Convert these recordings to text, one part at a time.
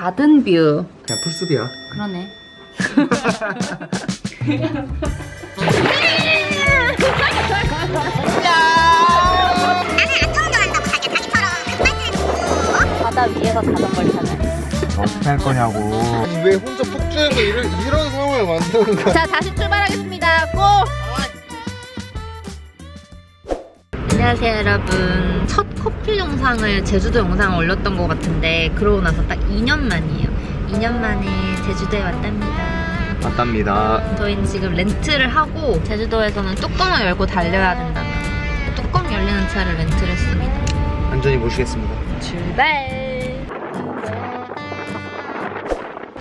가든뷰. 그냥 풀숲이야. 그러네. 바다 위에서 자전거를 타네. 어떻게 할 거냐고. 왜 혼자 폭주해서 이런, 이런 상황을 만드는 거야? 자, 다시 출발하겠습니다. 고! 안녕하세요, 여러분. 첫 커플 영상을 제주도 영상을 올렸던 것 같은데 그러고 나서 딱 2년 만이에요. 2년 만에 제주도에 왔답니다. 맞답니다. 저희는 지금 렌트를 하고 제주도에서는 뚜껑을 열고 달려야 된다면 뚜껑 열리는 차를 렌트를 했습니다. 안전히 모시겠습니다. 출발!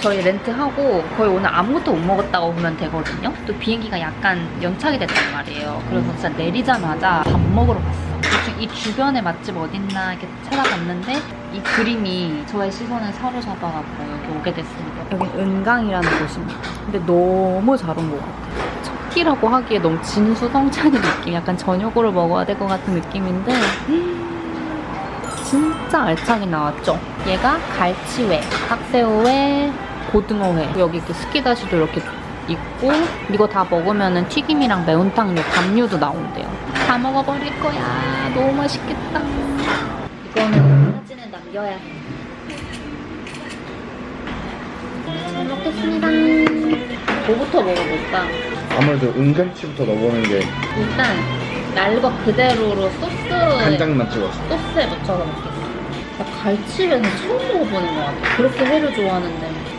저희 렌트하고 거의 오늘 아무것도 못 먹었다고 보면 되거든요. 또 비행기가 약간 연착이 됐단 말이에요. 그래서 진짜 내리자마자 밥 먹으러 갔어. 이 주- 이 주변에 맛집 어딨나 이렇게 찾아봤는데 이 그림이 저의 시선을 사로잡아갖고 여기 오게 됐습니다. 여기 은강이라는 곳입니다. 근데 너무 잘 온 것 같아요. 첫 끼라고 하기에 너무 진수성찬인 느낌, 약간 저녁으로 먹어야 될 것 같은 느낌인데 진짜 알차게 나왔죠. 얘가 갈치회, 학새우회, 고등어회. 여기 그 스키다시도 이렇게 있고 이거 다 먹으면은 튀김이랑 매운탕류, 담류도 나온대요. 다 먹어버릴 거야. 너무 맛있겠다. 이거는 사진에 남겨야 해. 잘 먹겠습니다. 뭐부터 먹어볼까? 아무래도 은갈치부터 넣어보는 게 일단 날거 그대로로 소스 간장만 찍었어. 소스에 묻혀서 먹겠어. 나 갈치회는 처음 먹어보는 것 같아. 그렇게 회를 좋아하는데.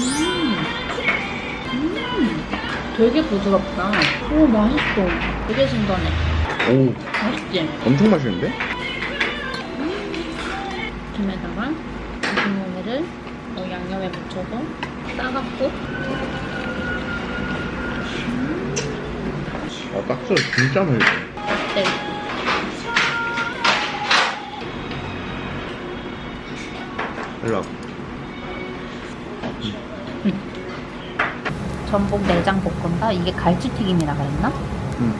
음, 음, 되게 부드럽다. 오, 맛있어. 되게 신선해. 오, 맛있지? 엄청 맛있는데? 김에다가 고등어회를 어, 양념에 묻혀서 싸갖고 아, 딱지 진짜 맛있어. 네. 일로 와. 전복 내장 볶음밥 이게 갈치튀김이라 그랬나? 응.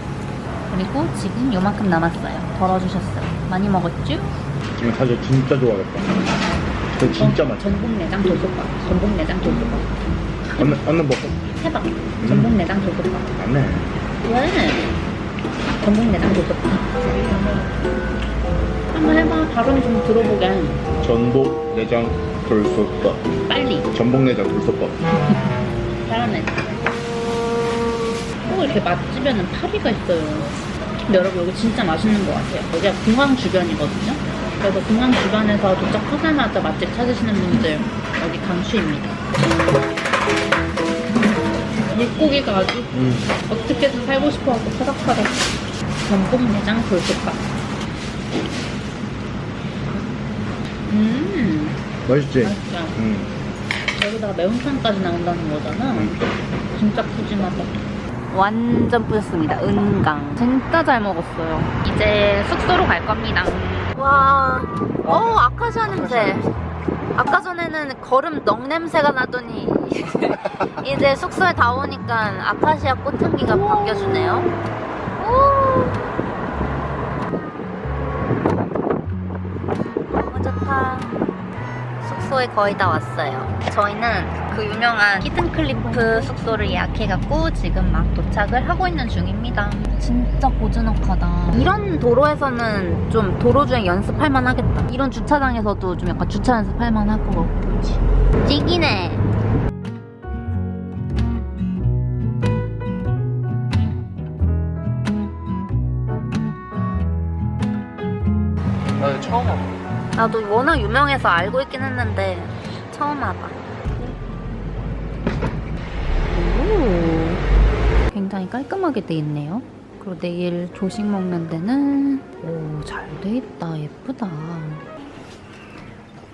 그리고 지금 요만큼 남았어요. 덜어주셨어요. 많이 먹었죠? 지금 가족 진짜 좋아하겠다. 저 진짜 맛있어. 전복 내장 돌솥밥. 전복 내장 돌솥밥. 얼른, 얼른 먹어. 해봐. 전복 내장 돌솥밥. 안 해. 왜? 전복 내장 돌솥밥. 한번 해봐. 발음 좀 들어보게. 전복 내장 돌솥밥. 빨리. 전복 내장 돌솥밥. 잘하네. 꼭 이렇게 맛집에는 파리가 있어요. 근데 여러분 여기 진짜 맛있는 것 같아요. 여기가 공항 주변이거든요. 그래서 공항 주변에서 도착하자마자 맛집 찾으시는 분들 여기 강추입니다. 물고기가 아주 응. 어떻게든 살고 싶어하고 파닥파닥. 전복 내장 돌솥밥. 음, 맛있지? 맛있다. 응. 여기다가 매운탕까지 나온다는 거잖아. 응. 진짜 푸짐하다. 완전 뿌셨습니다. 은강. 진짜 잘 먹었어요. 이제 숙소로 갈 겁니다. 와, 어 아카시아 냄새. 아까 전에는 거름 넉 냄새가 나더니 이제 숙소에 다 오니까 아카시아 꽃향기가 반겨주네요. 오. 너무 좋다. 숙소에 거의 다 왔어요. 저희는 그 유명한 히든클리프 숙소를 예약해갖고 지금 막 도착을 하고 있는 중입니다. 진짜 고즈넉하다. 이런 도로에서는 좀 도로 주행 연습할 만 하겠다. 이런 주차장에서도 좀 약간 주차 연습할 만할 것 같고. 찌기네. 나 처음 와봐. 나도 워낙 유명해서 알고 있긴 했는데 처음 와봐. 오, 굉장히 깔끔하게 돼 있네요. 그리고 내일 조식 먹는 데는 오, 잘 돼 있다. 예쁘다.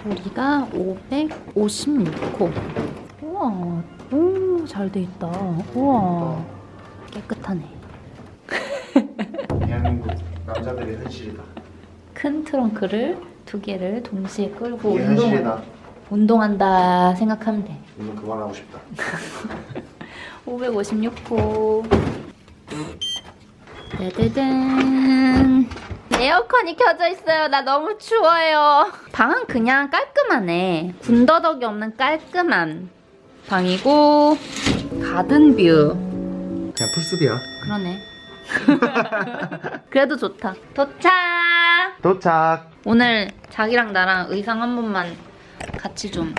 우리가 556호. 우와, 오, 잘 돼 있다. 우와, 깨끗하네. 대한민국 남자들의 현실이다. 큰 트렁크를 두 개를 동시에 끌고 이게 운동. 운동한다 생각하면 돼. 오늘 그만하고 싶다. 556호. 따다단. 에어컨이 켜져 있어요. 나 너무 추워요. 방은 그냥 깔끔하네. 군더더기 없는 깔끔한 방이고 가든뷰. 그냥 풀숲이야. 그러네. 그래도 좋다. 도착. 도착. 오늘 자기랑 나랑 의상 한 번만 같이 좀.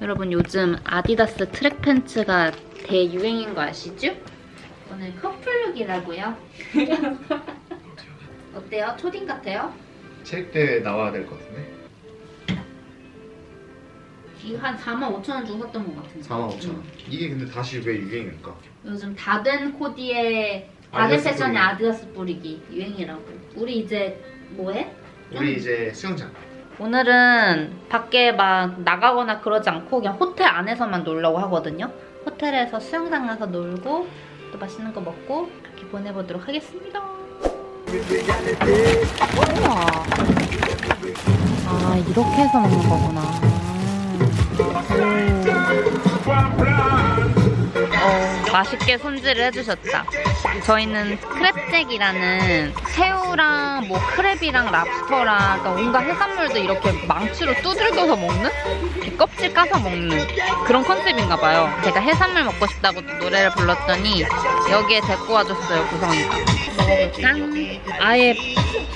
여러분 요즘 아디다스 트랙 팬츠가 대유행인 거 아시죠? 오늘 커플룩이라고요. 어때요? 초딩 같아요? 체육대회 나와야 될 것 같은데? 이거 한 4만 5천 원 주고 샀던 것 같은데. 4만 5천 원. 응. 이게 근데 다시 왜 유행일까? 요즘 다 된 코디에 아디다스 패션에 뿌리기. 아디다스 뿌리기 유행이라고. 우리 이제 뭐해? 우리 이제 수영장. 오늘은 밖에 막 나가거나 그러지 않고 그냥 호텔 안에서만 놀려고 하거든요. 호텔에서 수영장 가서 놀고 또 맛있는 거 먹고 그렇게 보내보도록 하겠습니다. 우와. 아 이렇게 해서 먹는 거구나. 어, 맛있게 손질을 해주셨다. 저희는 크랩잭이라는 새우랑 뭐 크랩이랑 랍스터랑 그러니까 온갖 해산물도 이렇게 망치로 두들겨서 먹는? 껍질 까서 먹는 그런 컨셉인가 봐요. 제가 해산물 먹고 싶다고 또 노래를 불렀더니 여기에 데리고 와줬어요, 구성이가. 먹어볼까? 아예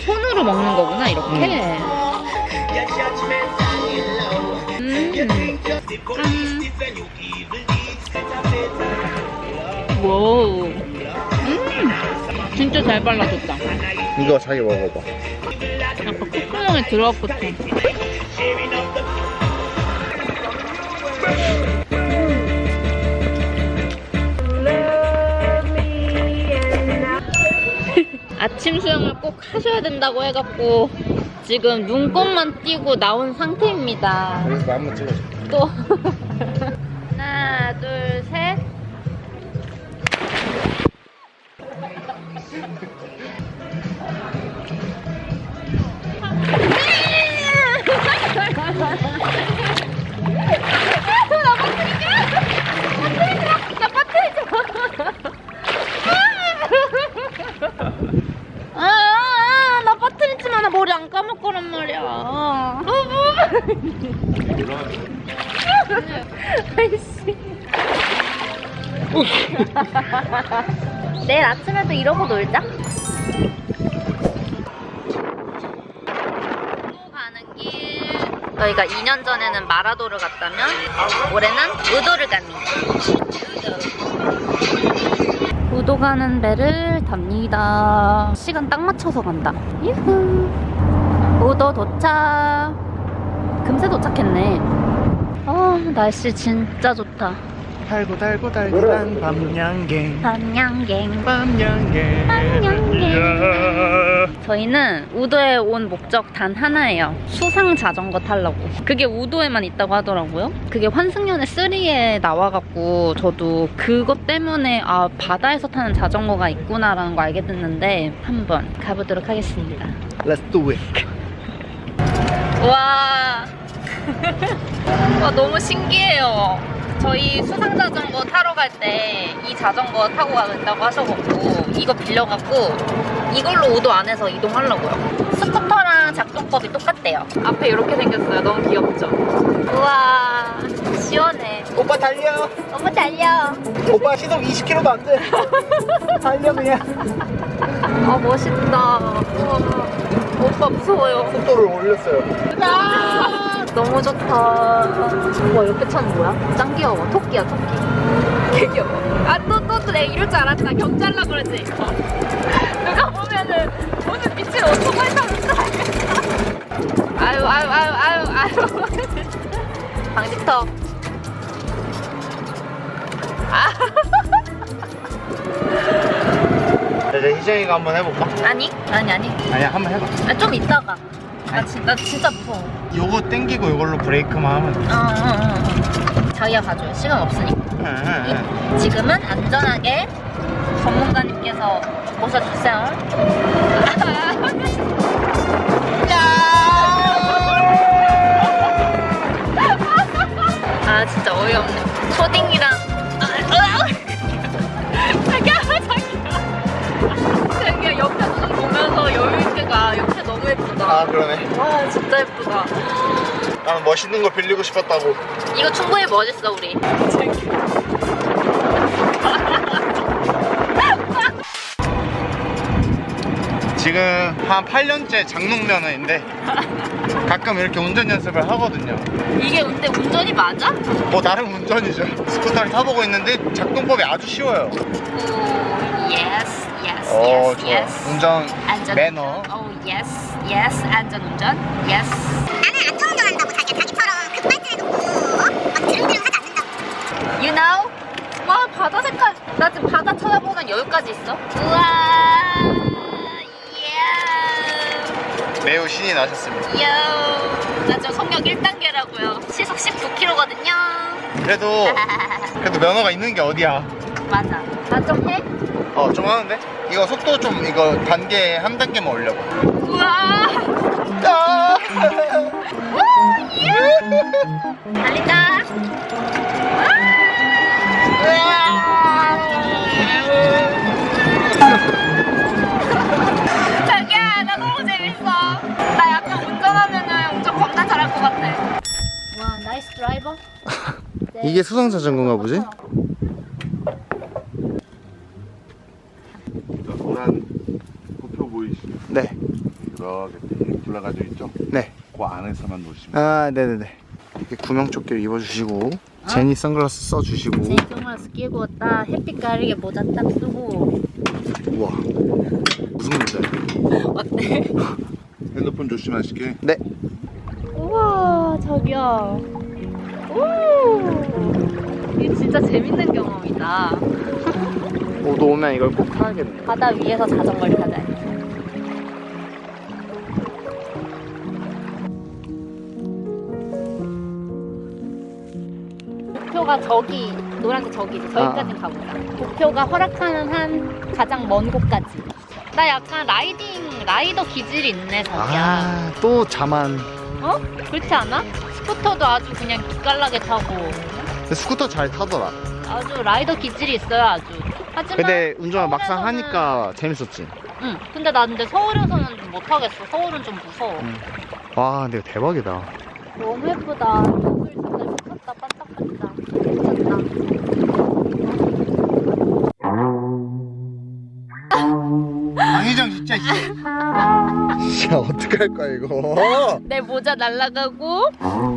손으로 먹는 거구나, 이렇게. 음. 음. 와우. 음. 진짜 잘 발라줬다. 이거 자기 먹어봐. 아까 콧구멍에 들어갔거든. 아침 수영을 꼭 하셔야 된다고 해갖고 지금 눈곱만 띄고 나온 상태입니다. 그래서 나 한번 찍어줘. 또 이러고 놀자. 또 가는 길. 저희가 2년 전에는 마라도를 갔다면 올해는 우도를 갑니다. 우도. 우도 가는 배를 답니다. 시간 딱 맞춰서 간다. 유후. 우도 도착. 금세 도착했네. 아 날씨 진짜 좋다. 달고 달고 달고난 밤양갱. 밤양갱. 밤양갱. 밤양갱. 이야. 저희는 우도에 온 목적 단 하나예요. 수상 자전거 타려고. 그게 우도에만 있다고 하더라고요. 그게 환승연애 3에 나와갖고 저도 그것 때문에 아 바다에서 타는 자전거가 있구나라는 거 알게 됐는데 한번 가보도록 하겠습니다. Let's do it. 와. 와 너무 신기해요. 저희 수상 자전거 타러 갈 때 이 자전거 타고 가겠다고 하셔갖고 이거 빌려갖고 이걸로 우도 안에서 이동하려고요. 스쿠터랑 작동법이 똑같대요. 앞에 이렇게 생겼어요. 너무 귀엽죠? 우와 시원해. 오빠 달려. 너무 달려. 오빠 시속 20km도 안 돼. 달려 그냥. 아 멋있다. 우와. 오빠 무서워요. 속도를 올렸어요. 아, 너무 좋다. 와, 옆에 차는 뭐야? 짱 귀여워. 토끼야, 토끼. 개 귀여워. 아, 또, 또, 또 내가 이럴 줄 알았다. 경찰라 그러지. 누가 보면은 무슨 미친 오토바이 타는 줄 알겠다. 아유, 아유, 아유, 아유, 아유. 방지턱. 아, 이제 희정이가 한번 해볼까? 아니? 아니, 아니. 아니야 한번 해봐. 아, 좀 이따가. 나, 진, 나 진짜 무서워. 요거 땡기고 요걸로 브레이크만 하면 돼. 어, 어, 어, 어. 자기가 가줘요. 시간 없으니까. 응, 응, 응. 지금은 안전하게 전문가님께서 모셔주세요. 아 진짜 어이없네. 초딩이랑 아, 자기야 자기야 자기야 옆에서 좀 보면서 여유 있게 가. 아 그러네. 와 진짜 예쁘다. 나는 멋있는 거 빌리고 싶었다고. 이거 충분히 멋있어 우리. 지금 한 8년째 장롱 면허인데 가끔 이렇게 운전 연습을 하거든요. 이게 근데 운전이 맞아? 뭐 나름 운전이죠. 스쿠터를 타보고 있는데 작동법이 아주 쉬워요. 오 예스 예스 어 예스 좋아 예스. 운전 안전 매너. 오 예스 예스 안전 운전. 예스. 나는 안전 운전한다고 자기가 자기처럼 급발진해 놓고 어? 막 드릉드릉 하지 않는다고. You know? 와 바다 색깔. 나 지금 바다 쳐다보는 여유까지 있어. 우와. 예 매우 신이 나셨습니다. 요. 나 지금 성격 1단계라고요. 시속 19km거든요. 그래도 그래도 면허가 있는 게 어디야? 맞아. 나좀 해? 어 좀 하는데? 이거 속도 좀 이거 단계 한 단계만 올려봐. 우와. 아! 달린다. 자기야 나 너무 재밌어. 나 약간 운전하면은 운전 겁나 잘할 것 같아. 와 나이스 드라이버. 이게 수상 자전거인가 보지? 가지고 있죠? 네. 그 안에서만 놓으시면 아 네네네. 이렇게 구명조끼를 입어주시고 제니 선글라스 써주시고. 제 선글라스 끼고 딱 햇빛 가리게 모자 딱 쓰고. 우와. 무슨 문자야? 어때? 핸드폰 조심하시게. 네. 우와 자기야 오! 이게 진짜 재밌는 경험이다. 오도 오면 이걸 꼭 타야겠네. 바다 위에서 자전거를 타자 목표가 저기 노란색 저기지 저기까지 가보자. 목표가 허락하는 한 가장 먼 곳까지. 나 약간 라이딩 라이더 기질이 있네 자기야. 아 또 자만. 어? 그렇지 않아? 스쿠터도 아주 그냥 기깔나게 타고. 근데 스쿠터 잘 타더라. 아주 라이더 기질이 있어요 아주. 하지만 근데 운전 막상 서울에서는- 하니까 재밌었지. 응. 근데 나 근데 서울에서는 좀 못하겠어. 서울은 좀 무서워. 응. 와 근데 대박이다. 너무 예쁘다 미쳤다 강희정 진짜 진짜 어떻게 할 거야 이거? 내 모자 날라가고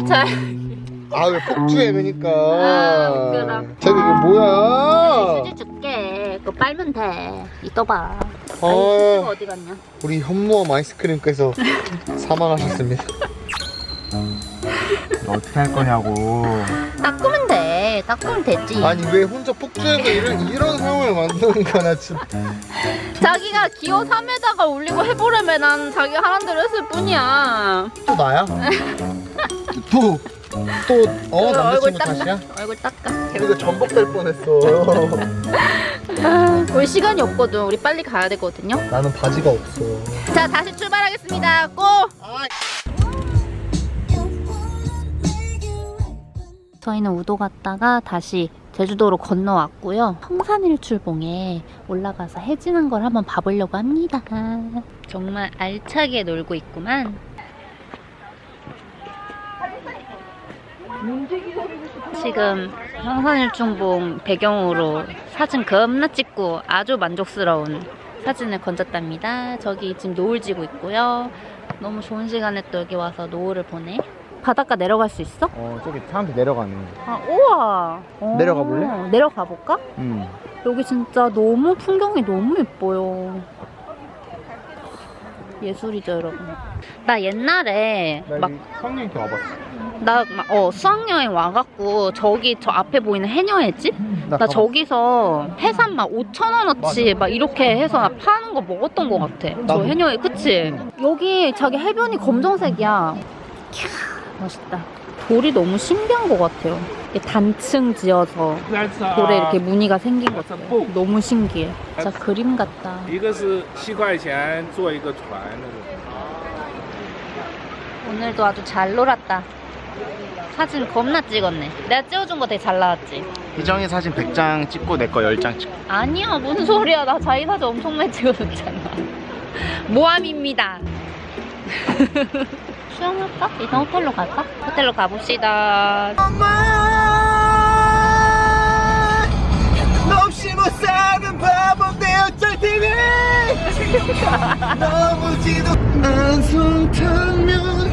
자아왜 폭주해 그러니까. 아, 웃겨라. 저기 이게 뭐야? 휴지 줄게. 그거 빨면 돼. 이따 봐. 어. 아이 휴지가 어디 갔냐? 우리 현무암 아이스크림께서 사망하셨습니다. 어떻게 할 거냐고. 닦으면 돼 닦으면 되지. 아니 왜 혼자 폭주해서 이런, 이런 상황을 만드는 거야 나 진짜. 자기가 기어 3에다가 올리고 해보려면 난 자기가 하란 대로 했을 뿐이야. 또 나야? 또또어그 얼굴 남자친구 닦아. 탓이야? 얼굴 닦아. 이거 전복될 뻔했어. 아, 우리 시간이 없거든. 우리 빨리 가야 되거든요. 나는 바지가 없어. 자 다시 출발하겠습니다. 고! 저희는 우도 갔다가 다시 제주도로 건너왔고요 성산일출봉에 올라가서 해지는 걸 한번 봐보려고 합니다 정말 알차게 놀고 있구만 지금 성산일출봉 배경으로 사진 겁나 찍고 아주 만족스러운 사진을 건졌답니다. 저기 지금 노을 지고 있고요. 너무 좋은 시간에 또 여기 와서 노을을 보네. 바닷가 내려갈 수 있어? 어 저기 사람들 내려가네 아, 우와. 어, 내려가 볼래? 내려가 볼까? 음. 여기 진짜 너무 풍경이 너무 예뻐요. 예술이죠, 여러분. 나 옛날에 막 성령 이렇게 와봤어 나막어 수학여행 와갖고 저기 저 앞에 보이는 해녀해지? 나 가봤어. 저기서 해삼 막 5천 원어치 막 이렇게 해서 나 파는 거 먹었던 것 같아. 저. 해녀에 그치? 여기 자기 해변이 검정색이야. 캬 멋있다. 돌이 너무 신기한 것 같아요. 이게 단층 지어서 돌에 이렇게 무늬가 생긴 것 같아요. 너무 신기해. 진짜 그림 같다. 오늘도 아주 잘 놀았다. 사진 겁나 찍었네. 내가 찍어준 거 되게 잘 나왔지? 희정이 사진 100장 찍고 내 거 10장 찍고 아니야, 무슨 소리야. 나 자기 사진 엄청 많이 찍어줬잖아. 모함입니다. 수영할까? 이상 호텔로 갈까? 호텔로 가봅시다. 너 없이 못 사는 바보 내 어쩔 TV 너무 지도 안손 타면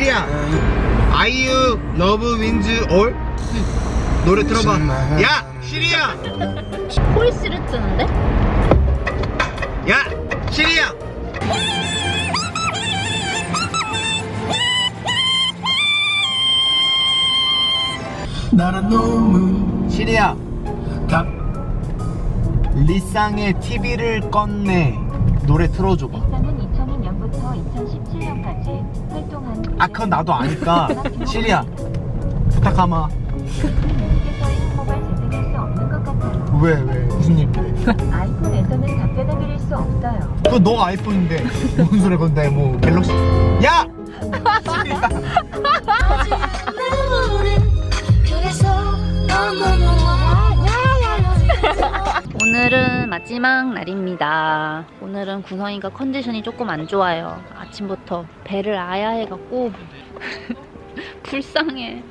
시리야 아이유 러브 윈즈 올 노래 들어봐. 야 시리야. 폴스를 뜨는데? 야 시리야. 나란 놈은 시리야. 다 리쌍의 TV를 껐네. 노래 틀어줘봐 아 그건 나도 아니까. 시리야 부탁하마. 왜 왜? 무슨 일인데 아이폰에서는 답변해드릴 수 없어요. 그거 너 아이폰인데. 무슨 소리 건데 뭐 갤럭시. 야! 그래서 오늘은 마지막 날입니다. 오늘은 구성이가 컨디션이 조금 안 좋아요. 아침부터 배를 아야 해갖고 불쌍해.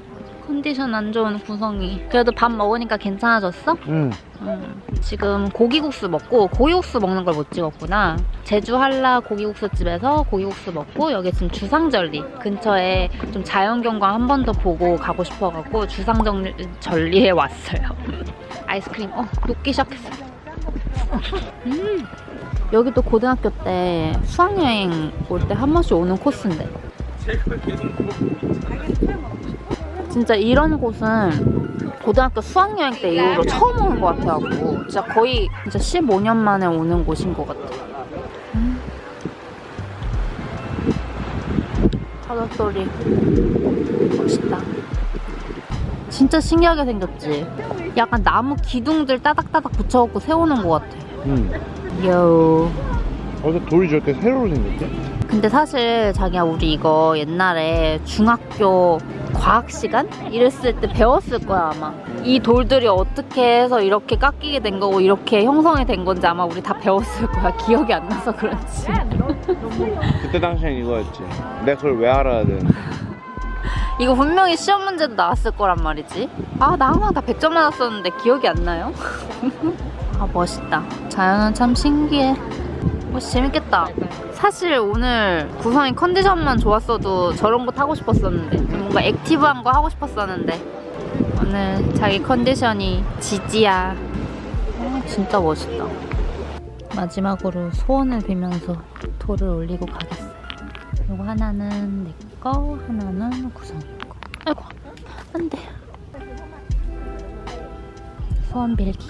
컨디션 안 좋은 구성이. 그래도 밥 먹으니까 괜찮아졌어? 응 음, 지금 고기국수 먹고 고기국수 먹는 걸 못 찍었구나. 제주 한라 고기국수 집에서 고기국수 먹고 여기 지금 주상절리 근처에 좀 자연경관 한 번 더 보고 가고 싶어갖고 주상절리에 왔어요. 아이스크림 어 녹기 시작했어. 음 여기도 고등학교 때 수학여행 올 때 한 번씩 오는 코스인데. 진짜 이런 곳은 고등학교 수학여행 때 이후로 처음 오는 것 같아갖고 진짜 거의 진짜 15년 만에 오는 곳인 것 같아. 음. 바닷소리 멋있다. 진짜 신기하게 생겼지. 약간 나무 기둥들 따닥따닥 붙여갖고 세우는 것 같아. 응. 요. 어제 돌이 저렇게 세로로 생겼대? 근데 사실 자기야 우리 이거 옛날에 중학교 과학 시간 이랬을 때 배웠을 거야 아마 이 돌들이 어떻게 해서 이렇게 깎이게 된 거고 이렇게 형성이 된 건지 아마 우리 다 배웠을 거야 기억이 안 나서 그렇지 그때 당시엔 이거였지 내가 그걸 왜 알아야 되는데 이거 분명히 시험 문제도 나왔을 거란 말이지. 아 나 항상 다 100점 맞았었는데 기억이 안 나요? 아 멋있다. 자연은 참 신기해. 어 재밌겠다. 사실 오늘 구성이 컨디션만 좋았어도 저런 거 타고 싶었었는데 뭔가 액티브한 거 하고 싶었었는데 오늘 자기 컨디션이 지지야. 어, 진짜 멋있다. 마지막으로 소원을 빌면서 돌을 올리고 가겠어요. 이거 하나는 내 거 하나는 구성이 거. 아이고 안돼. 소원 빌기